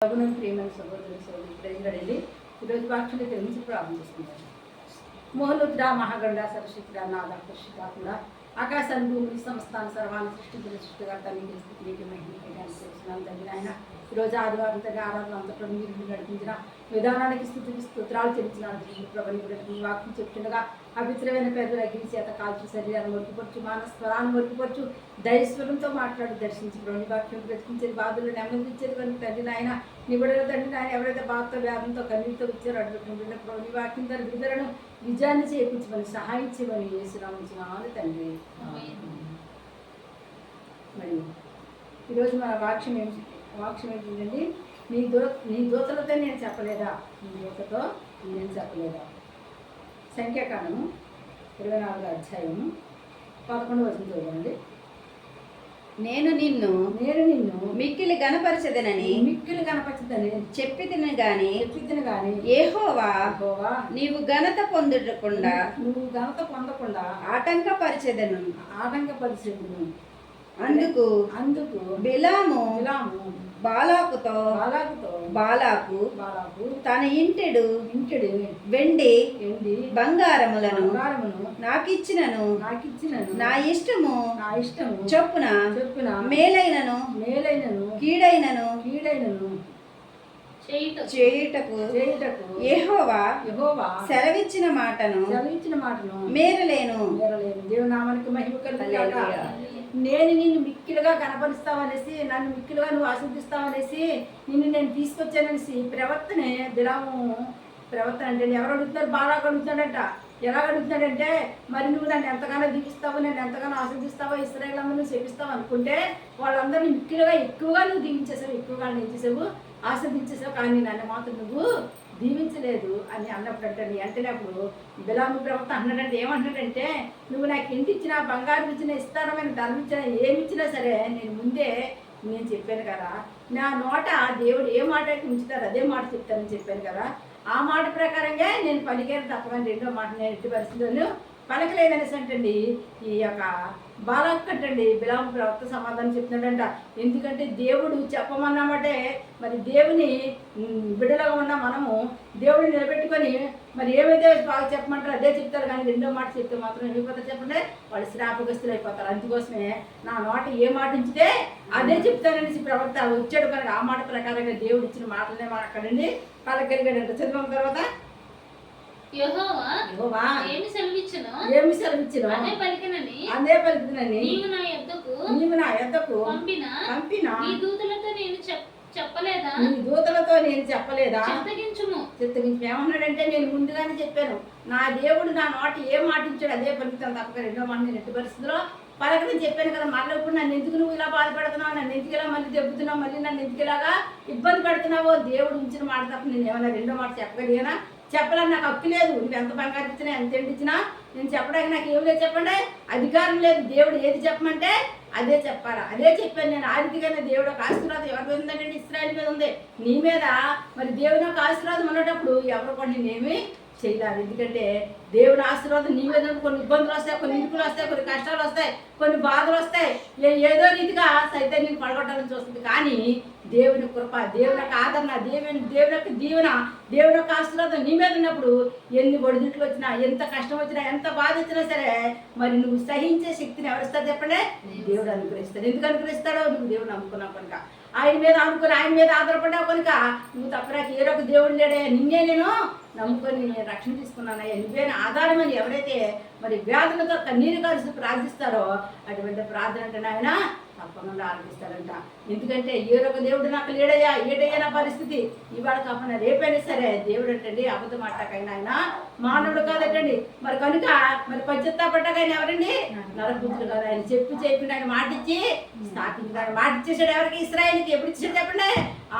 ప్రభుత్వం ప్రియమైన సహోదరు సహోదరు ప్రేమగడండి ఈరోజు వాక్యం గురించి ప్రారంభం చేసుకుంటాను మోహనుద్ర మహాగండ సరస్వతిరా నాద కృషిగా కూడా ఆకాశాన్ని భూమిని సంస్థాన సర్వాన్ని సృష్టించిన సృష్టికర్త నీకు స్థితికి మహిళ చేస్తున్నాను తగిన ఆయన ఈరోజు ఆదివారం తగ్గ ఆరాధన అంతటా మీరు నడిపించిన విధానానికి స్థుతికి స్తోత్రాలు చెల్లించిన ప్రభుని గురించి వాక్యం చెప్తుండగా అభిత్రమైన పేదల అగ్ని చేత కాల్చు శరీరాన్ని మొరుకుపరచు మానస్వరాన్ని మొరుకుపరచు దైస్వరంతో మాట్లాడి దర్శించి ప్రభుని వాక్యం బ్రతికించేది బాధలు నెమ్మదించేది కనుక తండ్రి నాయన నిబడల తండ్రి నాయన ఎవరైతే బాధతో వ్యాధంతో కన్నీటితో వచ్చారో అడుగుతుంటున్న ప్రభుని వాక్యం తన విడుదలను విజయాన్ని చేయించమని సహాయం చేయమని వేసినాము తండ్రి. మరి ఈరోజు మన వాక్యం ఏమి వాక్యం ఏంటండి నీ దూ నీ దూతలతో నేను చెప్పలేదా? నీ దూతతో నేను చెప్పలేదా? సంఖ్యాకాండము ఇరవై నాలుగు అధ్యాయము పదకొండు వచ్చిన చూడండి నేను నిన్ను నేను నిన్ను మిక్కిలి గనపరచదనని మిక్కిలు కనపచ్చుదని చెప్పి తిని గాని చెప్పిద్దిని కానీ ఏహోవా యెహోవా, నీవు ఘనత పొందుటకుండా నువ్వు ఘనత పొందకుండా ఆటంకపరచెదను. ఆటంకపరిచింది అందుకు అందుకు బిలాము బిలాము బాలాకుతో బాలాకుతో బాలాకు బాలాకు తన ఇంటెడు ఇంటిడి వెండి ఎండి బంగారములను బంగారమును నాకిచ్చినను. నాకిచ్చినను. నా ఇష్టము నా ఇష్టము చొప్పున చొప్పున మేలైనను మేలైనను కీడైనను కీడైనను చేయుటకు. చేయుటకు యెహోవా యెహోవా సెలవిచ్చిన మాటను సెలవిచ్చిన మాటను మేరలేను. మేరలేను. దేవుని నామానికి మహిమ కలుగుగాక. నేను నిన్ను మిక్కిలుగా కనపరుస్తావనేసి నన్ను మిక్కిలుగా నువ్వు ఆస్వాదిస్తావనేసి నిన్ను నేను తీసుకొచ్చాననేసి ప్రవర్తనే విరామం ప్రవర్తన అంటే ఎవరు అడుగుతున్నారు? బాగా అడుగుతున్నాడంట. ఎలా అడుగుతున్నాడంటే మరి నువ్వు నన్ను ఎంతగానో దీపిస్తావు నేను ఎంతగానో ఆస్వాదిస్తావో ఇస్రాయల్ నువ్వు చేపిస్తావు అనుకుంటే వాళ్ళందరినీ మిక్కిలుగా ఎక్కువగా నువ్వు దీవించేసావు ఎక్కువగా నేను చేసావు? ఆస్వాదించేసావు. కానీ నన్ను మాత్రం నువ్వు దీవించలేదు అని అన్నప్పుడు అంటే బిలాము ప్రవక్త అన్నాడంటే ఏమంటున్నాడంటే నువ్వు నాకు ఇంటి ఇచ్చినా బంగారం ఇచ్చినా ఇస్తానమైన ధనం ఇచ్చినా ఏమి ఇచ్చినా సరే నేను ముందే నేను చెప్పాను కదా. నా నోట దేవుడు ఏ మాట ఉంచుతారు అదే మాట చెప్తానని చెప్పాను కదా. ఆ మాట ప్రకారంగా నేను పలికాను తప్పని రెండో మాట నేను ఎట్టి పరిస్థితుల్లో పలకలేదనేసి అంటండి ఈ యొక్క బాలక్కటండి బిలాం ప్రవక్త సమాధానం చెప్తున్నాడంట. ఎందుకంటే దేవుడు చెప్పమన్నామంటే మరి దేవుని ఉమ్, బిడ్డలుగా ఉన్న మనము దేవుడిని నిలబెట్టుకొని మరి ఏమైతే బాగా చెప్పమంటారు అదే చెప్తారు. కానీ రెండో మాట చెప్తే మాత్రం ఏమైపోతారు చెప్పండి? వాళ్ళు శ్రాపగ్రస్తులు అయిపోతారు. అందుకోసమే నా నోట ఏ మాట ఉంచితే అదే చెప్తాననేసి ప్రవక్త వచ్చాడు కనుక ఆ మాట ప్రకారంగా దేవుడు ఇచ్చిన మాటలనే మనం అక్కడండి పలకలిగాడంట చదివిన తర్వాత. ఏమి సెలవిచ్చును ఏమి సెలవిచ్చిన అదే పలికినని అదే పలుకుతున్నని నీవు నా యొద్దకు నీవు నా ఎద్దకు పంపిన పంపిన నీ దూతలతో నేను చెప్- చెప్పలేదా? నీ దూతలతో నేను చెప్పలేదా? చింతగించుము చిత్తగించి. ఏమన్నాడంటే నేను ముందుగానే చెప్పాను నా దేవుడు నా నోట ఏ మాట ఇచ్చాడు అదే పలుకుతాను తప్పక రెండో మాట నేను ఎట్టి పరిస్థితిలో పలకని చెప్పాను కదా మళ్ళీ ఇప్పుడు నన్ను ఎందుకు నువ్వు ఇలా బాధపడుతున్నావు? నన్ను ఎందుకు ఇలా మళ్ళీ దెబ్బతున్నావు? మళ్ళీ నన్ను ఎందుకు ఇలాగా ఇబ్బంది పెడుతున్నావో? దేవుడు ఉంచిన మాట తప్ప నేను ఏమన్నా రెండో మాట చెప్పగలిగానా? చెప్పాలని నాకు హక్కు లేదు. నువ్వు ఎంత బంగారు ఇచ్చినా ఎంత ఎండు ఇచ్చినా నేను చెప్పడానికి నాకు ఏం లేదు చెప్పండి. అధికారం లేదు. దేవుడు ఏది చెప్పమంటే అదే చెప్పాలా? అదే చెప్పాను నేను. ఆర్థికంగా దేవుడు ఒక ఆశీర్వాదం ఎవరి మీద ఉందంటే ఇస్రాయల్ మీద ఉంది. నీ మీద. మరి దేవుని యొక్క ఆశీర్వాదం ఉన్నప్పుడు ఎవరు కూడా నేనేమి చేయాలి ఎందుకంటే దేవుని ఆశీర్వాదం నీ మీద కొన్ని ఇబ్బందులు వస్తాయి కొన్ని ఇరుకులు వస్తాయి కొన్ని కష్టాలు వస్తాయి కొన్ని బాధలు వస్తాయి. ఏదో రీతిగా సైతం నీకు పడగొట్టాలని చూస్తుంది. కానీ దేవుని కృప దేవుని యొక్క ఆదరణ దేవుని దేవుని యొక్క దీవెన దేవుని యొక్క ఆశీర్వాదం నీ మీద ఉన్నప్పుడు ఎన్ని ఒడిదుట్లు వచ్చినా ఎంత కష్టం వచ్చినా ఎంత బాధ వచ్చినా సరే మరి నువ్వు సహించే శక్తిని ఎవరిస్తారు చెప్పండి? దేవుడు అనుగ్రహిస్తాడు. ఎందుకు అనుగ్రహిస్తాడో? నువ్వు దేవుడు నమ్ముకున్నావు కనుక. ఆయన మీద అనుకుని ఆయన మీద ఆధారపడ్డావు కనుక నువ్వు తప్పరాకి ఏ ఒక దేవుడు లేడే నిన్నే నేను నమ్ముకొని నేను రక్షణ తీసుకున్నానయ్యా. నువ్వే ఆధారం అని ఎవరైతే మరి వ్యాధులతో కన్నీరు కలిసి ప్రార్థిస్తారో అటువంటి ప్రార్థన అంటే ఆయన తప్పకుండా ఆలోచిస్తాడంట ఎందుకంటే ఏ ఒక దేవుడు నాకు లేడయ్యా ఏడయ్యా నా పరిస్థితి? ఇవాళ కాకుండా రేపైనా సరే దేవుడు అంటే అబద్ధం ఆటకైనా ఆయన మానవుడు కాదటండి. మరి కనుక మరి పశ్చాత్తాపడ్డాకైనా ఎవరండి? నరబుద్ధుడు కదా. ఆయన చెప్పి చెప్పి ఆయన మాటిచ్చి ఇచ్చి ఆయన మాట ఇచ్చేసాడు ఎవరికి? ఇస్రాయల్కి. ఎప్పుడు ఇచ్చాడు చెప్పండి?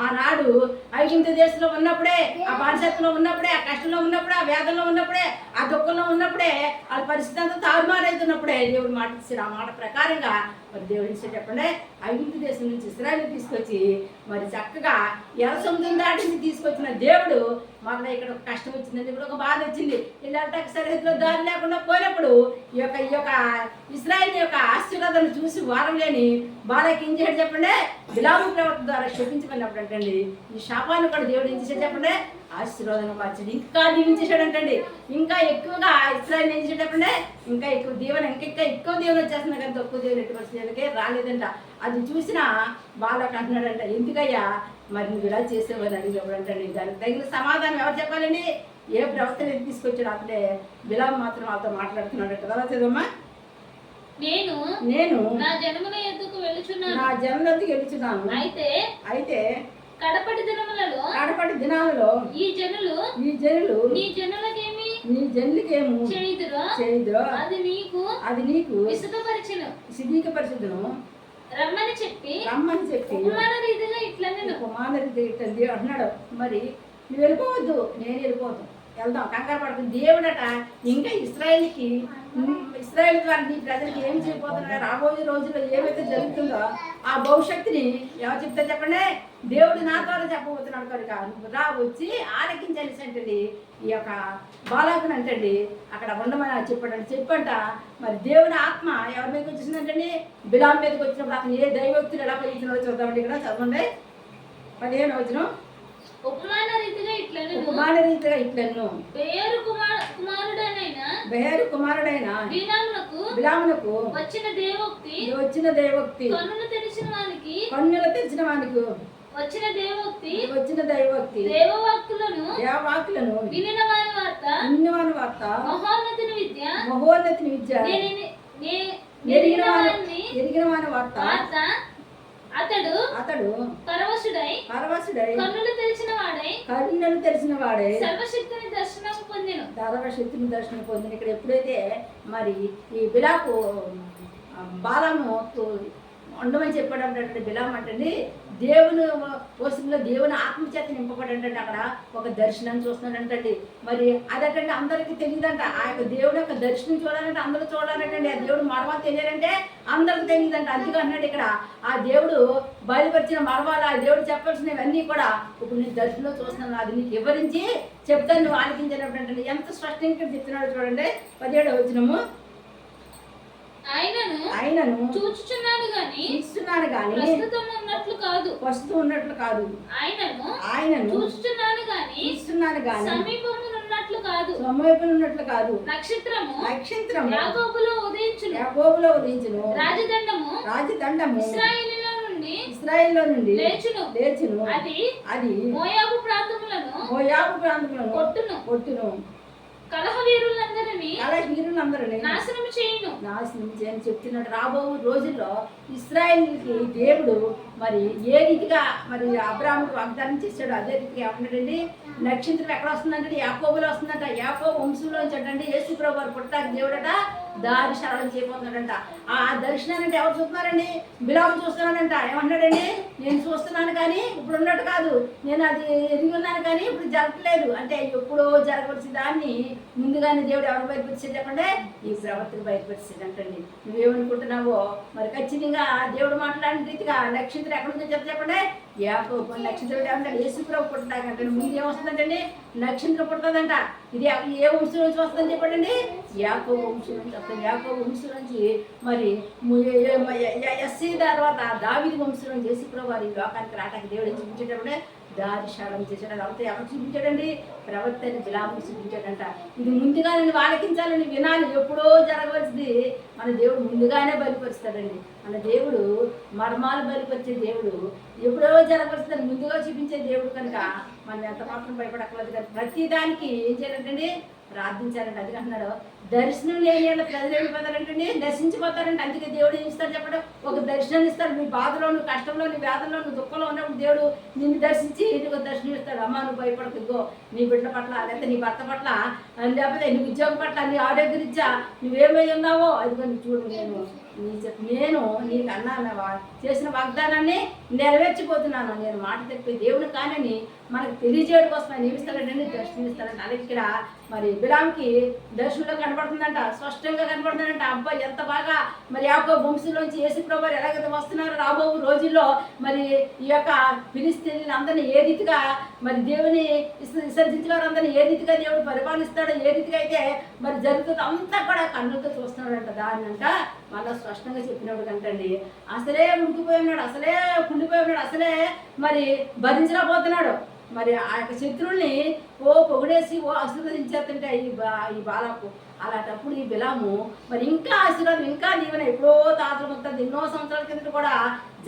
ఆనాడు ఐగుంత దేశంలో ఉన్నప్పుడే ఆ బానిసత్వంలో ఉన్నప్పుడే ఆ కష్టంలో ఉన్నప్పుడే ఆ వేదంలో ఉన్నప్పుడే ఆ దుఃఖంలో ఉన్నప్పుడే వాళ్ళ పరిస్థితి అంతా తారుమారైతున్నప్పుడే దేవుడు మాట ఇచ్చాడు. ఆ మాట ప్రకారంగా మరి దేవుడు ఇచ్చాడు చెప్పండి? ఐగుంత దేశం నుంచి ఇస్రాయల్ తీసుకొచ్చి మరి చక్కగా ఎర్ర సముద్రం దాటిని తీసుకొచ్చిన దేవుడు మొన్న ఇక్కడ ఒక కష్టం వచ్చిందని ఇప్పుడు ఒక బాధ వచ్చింది. ఇలాంటి సరిహద్దులో దారి లేకుండా పోయినప్పుడు ఈ యొక్క ఈ యొక్క ఇస్రాయల్ యొక్క ఆశీర్వాదాన్ని చూసి వారం లేని బాలకి ఏం చేయడం చెప్పండి? బిలాము ప్రవర్తన ద్వారా క్షపించమన్నప్పుడు అంటే ఈ శాపాన్ని కూడా దేవుడు ఏం చేశాడు చెప్పండి? ఆశీర్వాదంగా మార్చాడు. ఇంకా దీవించేశాడంటండి. ఇంకా ఎక్కువగా ఇస్రాయల్ ఏం చేశాడు చెప్పండి ఇంకా ఎక్కువ దీవెన ఇంకా ఇంకా ఎక్కువ దీవెన వచ్చేస్తుంది కానీ తక్కువ దీవెన ఎట్టి పరిస్థితులకే రాలేదంట. అది చూసిన బాలకు అంటున్నాడంట ఎందుకయ్యా? మరి నువ్వు ఇలా చేసేవని అడిగినప్పుడు అంటండి దానికి తగిన సమాధానం ఎవరు చెప్పాలండి? ఏ ప్రవర్తన తీసుకొచ్చాడు? అప్పుడే బిలాం మాత్రం వాళ్ళతో మాట్లాడుతున్నాడట. తర్వాత చదవమ్మా నేను నేను నా జనముల ఎద్దుకు వెళుచున్నాను నా జన్మకి గెలుచున్నాను అయితే అయితే కడపటి దినములలో కడపటి దినాలలో ఈ జనులు ఈ జనులు నీ జనులకేమి నీ జన్లకేము చేయుదురో చేయదు అది నీకు అది నీకు విశదపరిచను సిద్ధీక పరిశుద్ధను రమ్మని చెప్పి రమ్మని చెప్పి ఉపమాన రీతిగా ఇట్లా నేను కుమారుడి తిట్టండి అంటున్నాడు. మరి నువ్వు వెళ్ళిపోవద్దు నేను వెళ్ళిపోతాను. వెళ్దాం కంగారు పడుతుంది దేవుడట ఇంకా ఇస్రాయేల్కి ఇస్రాయేల్ ద్వారా నీ ప్రజలకి ఏం చేయబోతున్నాడు రాబోయే రోజుల్లో ఏమైతే జరుగుతుందో ఆ భవిష్యత్తుని ఎవరు చెప్తారు చెప్పండి? దేవుడు నా ద్వారా చెప్పబోతున్నాడు కనుక రా వచ్చి ఆలకించాలి అంటండి ఈ యొక్క బాలాకుని అంటండి. అక్కడ ఉండమని చెప్పాడండి చెప్పంట. మరి దేవుని ఆత్మ ఎవరి మీదకి వచ్చేసిందంటండి బిలాం మీదకి వచ్చినప్పుడు అతను ఏ దైవక్తులు ఎలా పలుకుతున్నాడో చూద్దామండి ఇక్కడ చదవండి. పదిహేను వచ్చిన ఉపమాన రీతిగా రీతిగా ఇట్లను కుమార్ కుమారుడనైన బెహరు కుమారుడైన బిలామునకు వచ్చిన దేవోక్తి వచ్చిన దైవక్తి కన్నులు తెరిచిన వానికి కన్నులు తెరిచిన వానికి వచ్చిన దేవోక్తి వచ్చిన దైవక్తి దేవవాక్కులను దేవాకులను వినిన వారి వార్త అన్యవాని వార్త మహోన్నతిని విద్య మహోన్నతిని విద్య ఎరిగిన వాని ఎరిగిన వాని వార్త వార్త అతడు అతడు పరవశుడై పరవశుడై కన్నులు తెరిచిన వాడై కన్నులు తెరిచిన వాడే సర్వశక్తిని దర్శనం పొందెను. శక్తిని దర్శనం పొందిన. ఇక్కడ ఎప్పుడైతే మరి ఈ బిలాకు బాలము ఉండమని చెప్పాడంటే బిలాం అంటే దేవుని వస్తువులో దేవుని ఆత్మచేత నింపబడంటే అక్కడ. ఒక దర్శనం చూస్తున్నాడంటండి. మరి అదటండి అందరికీ తెలియదంట. ఆ యొక్క దేవుని యొక్క దర్శనం చూడాలంటే అందరూ చూడాలంటండి. ఆ దేవుడు మరవ తెలియాలంటే అందరికి తెలియదంట. అందుకే అన్నాడు ఇక్కడ ఆ దేవుడు బయలుపరిచిన మరవాలు ఆ దేవుడు చెప్పాల్సినవన్నీ కూడా ఇప్పుడు నేను దర్శనంలో చూస్తున్నాను. అది నీకు వివరించి చెప్తాను నువ్వు ఆలకించినప్పుడు ఎంత స్పష్టంగా చెప్తున్నాడు చూడండి. పదిహేడు వచ్చినము ఆయనను చూచుచున్నాను గాని చూస్తున్నాను కానీ ప్రస్తుతం ఉన్నట్లు కాదు. వస్తూ ఉన్నట్లు కాదు. ఆయనను ఆయనను చూచుచున్నాను గాని చూస్తున్నాను కానీ సమీపమునున్నట్లు కాదు. సమయపడి ఉన్నట్లు కాదు. నక్షత్రము నక్షత్రము యాకోబులో ఉదయించును. యాకోబులో ఉదయించును. రాజదండము రాజదండము ఇస్రాయేలీలో నుండి ఇస్రాయేల్లో నుండి లేచును. లేచును. అది అది మోయాబు ప్రాంతములను మోయాబు ప్రాంతంలో కొట్టును. కొట్టును. కలహ వీరులందరినీ అలా హీరులందరినీ నాశనం చేయును. నాశనం చేయని చెప్తున్నాడు రాబో రోజుల్లో ఇస్రాయేల్కి దేవుడు మరి ఏ రీతిగా మరి అబ్రాహ్మణుడు వాగ్దానం చేశాడు అదే రీతిగా ఏమన్నాడండి నక్షత్రం ఎక్కడ వస్తుందంటే యాకోబులో వస్తుందంట. యాకో వంశంలో అంటండి. యేసు ప్రభు వారు పుట్టాక దేవుడట దారి శరణం చేయబోతున్నాడంట. ఆ దర్శనాన్ని అంటే ఎవరు చూస్తున్నారండి? బిలాము చూస్తున్నాడంట. ఏమన్నాడండి నేను చూస్తున్నాను కానీ ఇప్పుడు ఉన్నట్టు కాదు. నేను అది ఎదిగి ఉన్నాను కానీ ఇప్పుడు జరగట్లేదు. అంటే ఎప్పుడో జరగవలసిన దాన్ని ముందుగానే దేవుడు ఎవరు బయటపెట్టాడు చెప్పండి ఈ ప్రవర్తన బయటపరిచేది అంటండి నువ్వేమనుకుంటున్నావో? మరి ఖచ్చితంగా దేవుడు మాట్లాడిన రీతిగా నక్షత్రం ఎక్కడుందో చెప్తే చెప్ప చెప్పండి. యాకో నక్షత్రం ఏమంటే యేసుప్రభు పుట్టడాకంటే ముందు ఏమొస్తుందంటండి? నక్షత్రం పుడుతుందంట. ఇది ఏ వంశం నుంచి వస్తుందని చెప్పండి యాకో వంశం నుంచి వస్తుంది. యాకో వంశం నుంచి మరి ఎస్సీ తర్వాత దావిది వంశం నుంచి యేసుప్రభు వారి లోకానికి రావడానికి దేవుడు చూపించేటప్పుడే దారిశాలం చేశాడు అంతా ఎవరు చూపించాడండి? ప్రవర్తన బిలాము చూపించాడంట. ఇది ముందుగానే నేను ఆలకించాలని వినాలి. ఎప్పుడో జరగవలసింది మన దేవుడు ముందుగానే బయలుపరుస్తాడండి. మన దేవుడు మర్మాలు బయలుపరిచే దేవుడు. ఎప్పుడో జరగవలసిందని ముందుగా చూపించే దేవుడు కనుక మనం ఎంత మాత్రం భయపడక్కర్లేదు. కానీ ప్రతి దానికి ఏం చేయాలంటే ప్రార్థించారంటే అది అంటున్నాడు దర్శనం లేని వాళ్ళ ప్రజలు వెళ్ళిపోతారంటండి దర్శించిపోతారంటే అందుకే దేవుడు ఏం ఇస్తాడు చెప్పడం? ఒక దర్శనం ఇస్తాడు. నీ బాధలో నువ్వు కష్టంలో నీ వేదనలో నువ్వు దుఃఖంలో ఉన్నప్పుడు దేవుడు నిన్ను దర్శించి నీకు దర్శనం ఇస్తాడు. అమ్మ నువ్వు భయపడకు ఇగో నీ బిడ్డ పట్ల లేకపోతే నీ భర్త పట్ల లేకపోతే నీ ఉద్యోగం పట్ల నీ ఇచ్చా నువ్వేమై ఉన్నావో అదిగో నీ చూడు నేను నీ నేను నీకు అన్నాను వా- చేసిన వాగ్దానాన్ని నెరవేర్చిపోతున్నాను. నేను మాట చెప్పి దేవుని కానని మనకు తెలియజేయడం కోసం ఆయన ఏమిస్తాడంటే దర్శనం అలాగే ఇక్కడ మరి బిలాంకి దర్శనంలో కనపడుతుందంట స్పష్టంగా కనపడుతుందంట అబ్బాయి ఎంత బాగా మరి యాకో వంశంలోంచి యేసు ప్రభు ఎలాగైతే వస్తున్నారు రాబో రోజుల్లో మరి ఈ యొక్క ఫిలిస్తీన్లు అందరినీ ఏ రీతిగా మరి దేవుని విస- విసర్జించిన వారందరినీ ఏ రీతిగా దేవుడు పరిపాలిస్తాడో ఏ రీతిగా అయితే మరి జరుగుతుందో అంతా కూడా కన్నులతో చూస్తున్నాడంట. దాన్ని అంట మళ్ళీ స్పష్టంగా చెప్పినప్పుడు కంటండి అసలే ఉడికిపోయి ఉన్నాడు అసలే కుండిపోయి ఉన్నాడు అసలే మరి భరించలేకపోతున్నాడు. మరి ఆ యొక్క శత్రువుల్ని ఓ పొగిడేసి ఓ ఆశీర్వదించేస్తుంటే ఈ బా ఈ బాలకు అలాంటప్పుడు ఈ బిలాము మరి ఇంకా ఆశీర్వాదం ఇంకా దీవెన ఎప్పుడో తాతల మొత్తం ఎన్నో సంవత్సరాల కిందట కూడా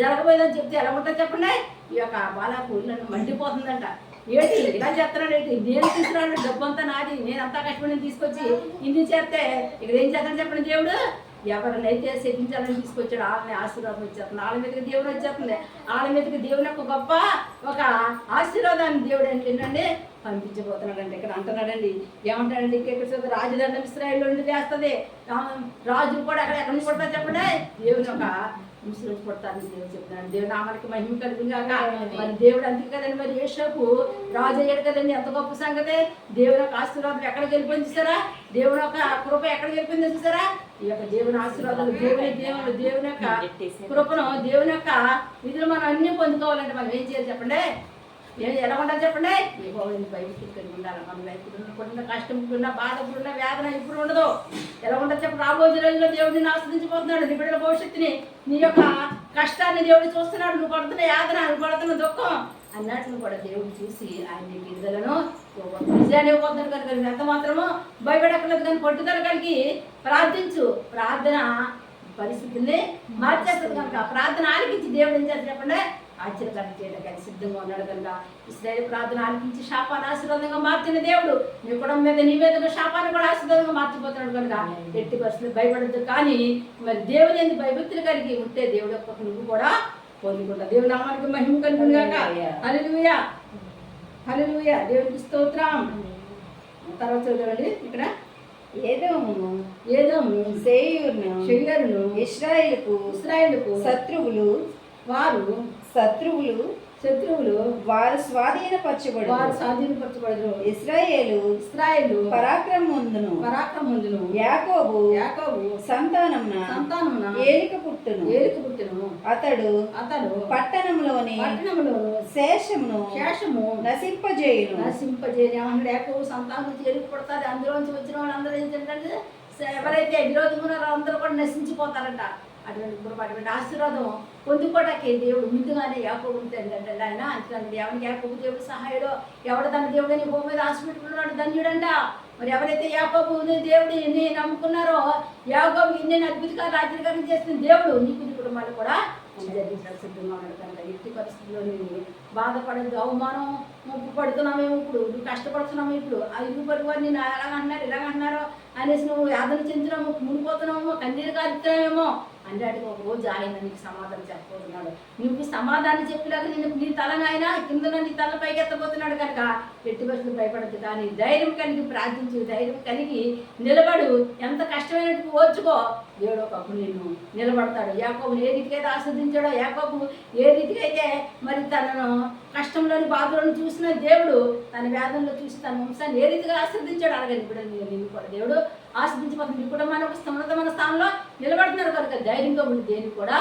జరగబోయేదని చెప్తే ఎలా ఉంటుంది చెప్పండి. ఈ యొక్క బాలకు నన్ను మండిపోతుందంట. ఏంటి ఇలా చేస్తున్నాడు ఏంటి? నేను తీసుకురాడు డబ్బు అంతా నాది నేను అంతా కష్టపడి తీసుకొచ్చి ఇన్ని చేస్తే ఇక్కడ ఏం చేస్తాను చెప్పండి దేవుడు? ఎవరినైతే శపించాలని తీసుకొచ్చాడు వాళ్ళని ఆశీర్వాదం వచ్చేస్తుంది వాళ్ళ మీదకి దేవుడు వచ్చేస్తుంది. వాళ్ళ మీదకి దేవుని యొక్క గొప్ప ఒక ఆశీర్వాదాన్ని దేవుడు ఏంటంటే పంపించబోతున్నాడండి ఇక్కడ అంటున్నాడండి. ఏమంటాడండి ఇక్కడ చూస్తే రాజదండం ఇస్రాయిల్ నుండి వేస్తుంది రాజు కూడా అక్కడ ఎక్కడ కొడతా కొడతారు చెప్పండి? దేవుని ఒక ముస్లిం కొడతారని దేవుడు చెప్తున్నాడు. దేవుడు నామానికి మహిమ కలిగినాక మరి దేవుడు అంతే కదండి మరి యేషపు రాజు అయ్యాడు కదండి? ఎంత గొప్ప సంగతి. దేవుని యొక్క ఆశీర్వాదం ఎక్కడికి వెళ్ళిపోయింది చూసారా? దేవుని యొక్క కృప ఎక్కడికి వెళ్ళిపోయింది చూసారా? ఈ యొక్క దేవుని ఆశీర్వాదాలు దేవుని దేవుని దేవుని యొక్క కృపను దేవుని యొక్క విధులు మనం అన్ని పొందుకోవాలంటే మనం ఏం చేయాలి చెప్పండి? ఏం ఎలా ఉండాలి చెప్పండి ఏ బాగుంది బయటికి కలిగి ఉండాలి? మనం ఇప్పుడు ఇప్పుడున్న కష్టం ఇప్పుడున్న బాధ ఇప్పుడున్న వేదన ఇప్పుడు ఉండదు. ఎలా ఉండాలి చెప్పండి రాబోయే రోజుల్లో దేవుడిని ఆస్వాదించబోతున్నాడు నీ బిడ్డల భవిష్యత్తుని నీ యొక్క కష్టాన్ని దేవుడు చూస్తున్నాడు. నువ్వు పడుతున్న యాదన నువ్వు పడుతున్న దుఃఖం అన్నట్లు కూడా దేవుడు చూసి ఆయన గిరిజలను విజయాన్ని ఇవ్వబోతున్నాడు కనుక నువ్వు ఎంత మాత్రమో భయపడక్కర్లేదు కానీ పట్టుదల కలిగి ప్రార్థించు. ప్రార్థన పరిస్థితుల్ని మార్చేస్తుంది కనుక ప్రార్థన ఆలకించి దేవుడు ఏం చేస్తారు చెప్పండి? ఆశ్చర్యకరం చేయడానికి సిద్ధంగా ఉన్నాడు కనుక ఇస్రాయేల్ ప్రార్థన ఆలకించి శాపాన్ని ఆశీర్వాదంగా మార్చిన దేవుడు నీ కుటుంబం మీద నీ మీద శాపాన్ని కూడా ఆశీర్వాదంగా మార్చిపోతున్నాడు కనుక ఎట్టి పరిస్థితులు భయపడద్దు. కానీ మరి దేవుని ఎందుకు భయభక్తులు కలిగి ఉంటే దేవుడు యొక్క నువ్వు కూడా పొందుకుంటా దేవుని నామానికి మహిమ కలుగును గాక. హల్లెలూయా హల్లెలూయా దేవునికి స్తోత్రం. తర్వాత చూడండి ఇక్కడ. ఏదోము ఏదో సేయూర్ను శరీరను ఇస్రాయిల్కు ఇస్రాయేలుకు శత్రువులు వారు శత్రువులు శత్రువులు వారు స్వాధీనపరచబడు వారు స్వాధీనపరచబడరు ఇస్రాయేలు ఇస్రాయేలు పరాక్రమముందును. పరాక్రమందును యాకోబు యాకోబు సంతానమున సంతానమున ఏలిక పుట్టును. ఏలికి పుట్టెను. అతడు అతడు పట్టణంలోని పట్టణములో శేషమును శేషము నశింపజేయును. నశింపజేయని. ఏమన్నాడు? యాకోబు సంతానం చేరుకు పుడతాది అందులోంచి వచ్చిన వాళ్ళందరూ ఏంటంటే ఎవరైతే విరోధం ఉన్నారో అందరూ కూడా నశించిపోతారంట. అటువంటి కృప అటువంటి ఆశీర్వాదం పొందుకోవడానికి దేవుడు ముందుగానే యాకోబు ఏంటంటే ఆయన అంటున్నాడు ఎవరికి యాకోబు దేవుడు సహాయుడు ఎవడు తన దేవుడు నీ భూమి మీద ఆశపెట్టుకున్నాడు ధన్యుడంట. మరి ఎవరైతే యాకోబు దేవుడిని నమ్ముకున్నారో యాకోబు ఇన్ని అద్భుతకాలు ఆశ్చర్యకరం చేసిన దేవుడు నీకు నీ కుటుంబాలు కూడా సిద్ధంగా ఉన్నాడు కనుక ఎట్టి పరిస్థితుల్లో నేను బాధపడద్దు. అవమానం ముప్పు పడుతున్నామేమో ఇప్పుడు నువ్వు కష్టపడుతున్నాము ఇప్పుడు. ఆ ఇరుగు పరుగు నేను అలాగ అంటున్నారు ఇలాగ అనేసి నువ్వు యాదన చెందుతున్నాము మునిపోతున్నామో కన్నీరు కారుతున్నామేమో అంటే ఒక రోజు ఆయన నీకు సమాధానం చెప్పబోతున్నాడు. నువ్వు సమాధానం చెప్పినాక నేను నీ తలనైనా కింద నీ తల పైకి ఎత్తబోతున్నాడు కనుక ఎట్టి భయపడద్దు. కానీ ధైర్యం కలిగి ప్రార్థించు ధైర్యం కలిగి నిలబడు. ఎంత కష్టమైనట్టు ఓర్చుకో. ఏడో ఒకప్పుడు నిన్ను నిలబడతాడు. యాకోబుని ఏ రీతికైతే ఆస్వాదించాడో యాకోబు ఏ రీతికైతే మరి తనను కష్టంలోని బాధలను చూసిన దేవుడు తన వేదంలో చూసి తన వంశాన్ని ఏ రీతిగా ఆస్వాదించాడు అలాగే ఇప్పుడు నేను నిన్ను కూడా దేవుడు ఆస్వాదించబోతుంది నీ కుటుంబాన్ని ఒక ఉన్నతమైన స్థానంలో నిలబడుతున్నారు కనుక ధైర్యంగా ఉండి దేనికి కూడా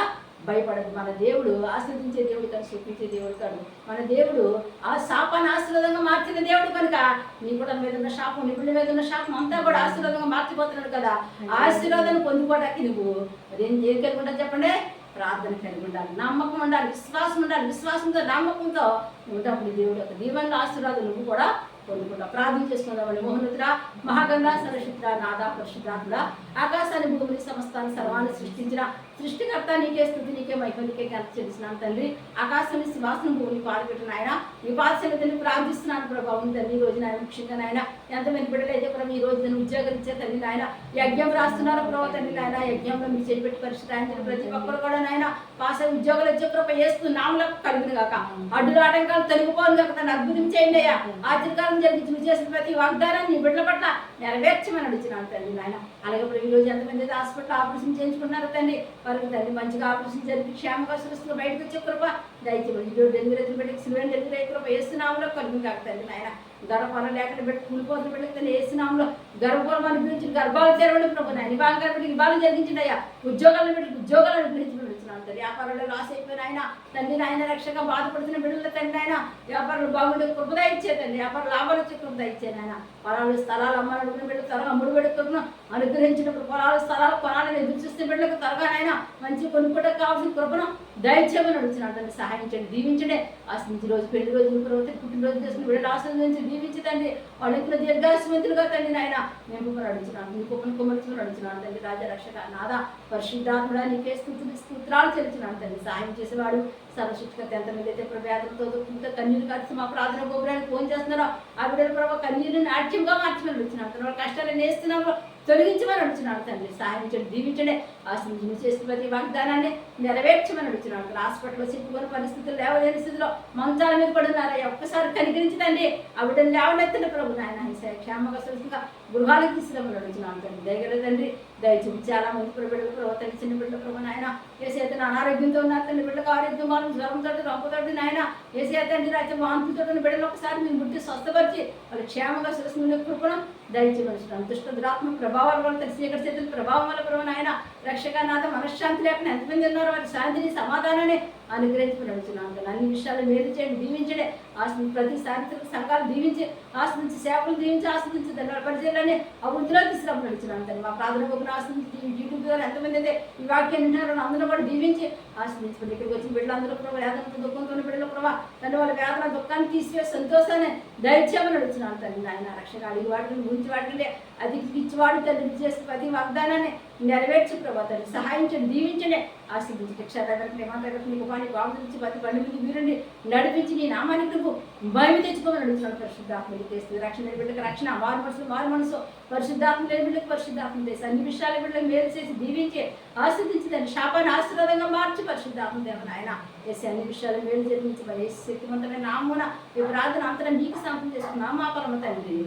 భయపడదు. మన దేవుడు ఆశ్రదించే దేవుడు కాదు చూపించే దేవుడు కాదు. మన దేవుడు ఆ శాపాన్ని ఆశీర్వాదంగా మార్చిన దేవుడు కనుక నీ కూడా మీద ఉన్న శాపం నిపుణుల మీద ఉన్న శాపం అంతా కూడా ఆశీర్వాదంగా మార్చిపోతున్నాడు కదా. ఆశీర్వాదాన్ని పొందుకోవడానికి నువ్వు అదేం ఏం కలిగి ఉంటావు చెప్పండి? ప్రార్థన కలిగి ఉండాలి. నమ్మకం ఉండాలి. విశ్వాసం ఉండాలి. విశ్వాసంతో నమ్మకంతో ఉన్నప్పుడు దేవుడు యొక్క దీవెనల ఆశీర్వాదం నువ్వు కూడా పొందుకుంటా ప్రార్థన వాళ్ళు మోహనుద్ర మహాగంగా సరశుద్ర నాదా పరిశుద్ధాత్మ ఆకాశాన్ని భూమిని సమస్తాన్ని సర్వాన్ని సృష్టించిన సృష్టికర్త నీకే స్థుతి నీకే మైకం నీకే కనెక్ట్ చేస్తున్నాను తండ్రి. ఆకాశాన్ని సింహాసనం భూమిని పాడుపెట్టిన ఆయన మీ పాదశైలిని ప్రార్థిస్తున్నాను ప్రభావం తండ్రి ఈ రోజు నాయన ముఖ్యంగా నాయన ఎంత బిడ్డలు అయితే ప్రభు ఈ రోజు నేను ఇచ్చే తండ్రి నాయన యజ్ఞం రాస్తున్నారు ప్రభావ తండ్రి నాయన. యజ్ఞంలో మీరు చేపెట్టి పరిశుద్ధ ప్రతి ఒక్కరు కూడా నాయన పాస ఉద్యోగాలు వచ్చే కృప వేస్తూ నామలకు కలిగిన కాక అడ్డులు ఆటంకాలు తొలగిపోను కాక తను అద్భుతం చేయండి అయ్యా. ఆశ్చర్యకాలం జరిగించి నువ్వు చేసిన ప్రతి వాగ్దానాన్ని నీ బిడ్డల పట్ల నెరవేర్చమని అడుగుతున్నాను తండ్రి నాయన. అలాగే ఇప్పుడు ఈరోజు ఎంతమంది అయితే హాస్పిటల్ ఆపరేషన్ చేయించుకున్నారు తండ్రి వారికి తండ్రి మంచిగా ఆపరేషన్ జరిపి క్షేమంగా సురక్షితంగా బయటకు వచ్చే కృప దయచేసి డెలివరీ అయితే బిడ్డకి సిలిండర్ డెలివరీ అయ్యే కృప. వేస్తున్నాములో కలుగు కాక తండ్రి నాయన. గర్భఫలం లేకుండా పెట్టి కూలిపోతున్న బిడ్డకి తండ్రి వేస్తున్నాములో గర్భఫలం అనుగ్రహించి గర్భాలు తెరవడం ప్రభు నాయన. విభాగం బిడ్డకి విభాగం జరిగించండి అయ్యా. ఉద్యోగాలను పెట్టి ఉద్యోగాలు అనుగ్రహించి పెడుతున్నాను తండ్రి వ్యాపారంలో లాస్ అయిపోయిన ఆయన తండ్రి నాయన రక్షగా బాధపడుతున్న బిడ్డల తండ్రి ఆయన వ్యాపారాలు బాగుండే కృపద తండ్రి వ్యాపార లాభాలు వచ్చే కృపద ఇచ్చే ఆయన పొలాలు స్థలాలు అమ్మాలనుకున్న బిడ్డలు త్వరగా అమ్ముడు పెడుతున్న అనుగ్రహించినప్పుడు పొలాలు స్థలాలు పొలాలను ఎదురు చూస్తే బిడ్డలకు త్వరగా ఆయన మంచి కొనుక్కోవడానికి కావాల్సిన కృపను దయచేయమని అడుగుతున్నాను. తండ్రి సహాయం చేయండి దీవించండి. ఆ రోజు పెళ్ళి రోజు పుట్టినరోజు చేసుకుని బిడ్డలు దీవించి తండ్రి వాళ్ళకి దీర్ఘాశ్రమంతులుగా తండ్రి నాయన మేము కూడా అడుగుతున్నాను మీ కుమ్మని కుమ్మరించుకుని అడుగుతున్నాను తండ్రి రాజా రక్షక నాదా పరిశుద్ధాత్మడా నీకే స్థుతులు స్తోత్రాలు చెల్లించున్నాను తండ్రి సాయం చేసేవాడు. సలచికత ఎంత మీద అయితే వేదంతో దుఃఖంతో కన్నీరు కలిసి మా ప్రార్థన గోపురానికి ఫోన్ చేస్తున్నారో ఆ బిడ్డల ప్రభావ కన్నీరు నాట్యంగా మార్చమని వచ్చినాడు తన కష్టాలు నేస్తున్నాము తొలగించమని అడుగుతున్నాను తండ్రి సహాయం చేయండి దీవించండి ఆశ్రమించి చేసిన ప్రతి వాగ్దానాన్ని నెరవేర్చమని అడుగుతున్నాను హాస్పిటల్లో చిక్కుకున్న పరిస్థితులు లేవలేని స్థితిలో మంచాల మీద పడున్నారయ్యా. ఒక్కసారి కనికరించదండి ఆవిడ లేవనెత్తండి ప్రభు నాయన. ఈసారి క్షేమంగా సురక్షితంగా గృహాలకు తీసుకురమ్మని అడుగుతున్నాను తండ్రి దయగల తండ్రి దయచూపి చాలా మంది బిడ్డలు ప్రభు తండ్రి చిన్న బిడ్డల ప్రభు నాయన. ఏ అనారోగ్యంతో ఉన్నారు తండ్రి బిడ్డలకు ఆరోగ్యం వాళ్ళు జ్వరంతో రంపుతోటి నాయన. ఏ చేతండి రాజ్యం వాంతుతో బిడ్డలు ఒకసారి మీరు ముట్టి స్వస్థపరిచి వాళ్ళు క్షేమంగా సురక్షితంగా కృపణ దయచేయమని దుష్ట దురాత్మ ప్రభావాల వల్ల తెలిసి ఎక్కడ చేతుల ప్రభావం వల్ల ప్రభు నాయన. రక్షకనాథ మనశ్శాంతి లేకుండా ఎంతమంది ఉన్నారో వారి శాంతిని సమాధానాన్ని అనుగ్రహించి నడుచున్నాను అన్ని విషయాలు మేలు చేయండి దీవించడే. ప్రతి సాయంత్రం సంఘాలు దీవించి ఆశ్రమించి సేవలు దీవించి ఆశ్రమించి దాన్ని పరిచయాలని అభివృద్ధిలో తీసుకురామని అడుగుతున్నాను తండ్రి మా ప్రార్థన ఆశ్రమించి యూట్యూబ్ ద్వారా ఎంతమంది అయితే ఈ వాక్యాన్ని వింటారో అందరూ కూడా దీవించి ఆశ్రమించుకోండి ఇక్కడికి వచ్చిన బిడ్డలందరూ కూడా వేదనతో దుఃఖంతో ఉన్న బిడ్డలు కూడా తండ్రి వాళ్ళ వేదన దుఃఖాన్ని తీసివేసి సంతోషాన్ని దయచేమని అడుగుతున్నాను తండ్రి ఆయన రక్షణ అడిగి వాటిని గురించి వాటిని అది ఇచ్చివాడు తండ్రి. చేసిన ప్రతి వాగ్దానాన్ని నెరవేర్చి ప్రభా తండ్రి. సహాయించండి దీవించండి ఆశీర్వించి క్షేత్రానికి ప్రేమాంతరకు నీకు పని బాగుంచి ప్రతి బండి మీద వీరుండి నడిపించి నీ నామానికి నువ్వు భయం తెచ్చుకోమని అడుగుతున్నాను పరిశుద్ధాత్మ చేస్తుంది రక్షణ లేని బిడ్డకు రక్షణ వారి మనసు వారి మనసు. పరిశుద్ధాత్మ లేని బిడ్డకు పరిశుద్ధాత్మ దేశ అన్ని విషయాల బిడ్డలకు మేలు చేసి దీవించి ఆశీర్వించి దాన్ని శాపాన్ని ఆశీర్వాదంగా మార్చి పరిశుద్ధాత్మ దేవన ఆయన వేసి అన్ని విషయాలు మేలు జరిగించి మరి యేసు శక్తివంతమైన నామూన ఈ ప్రార్థన అంతరం నీకు సమర్పణ చేసుకున్నాం. మా పరమ తండ్రి.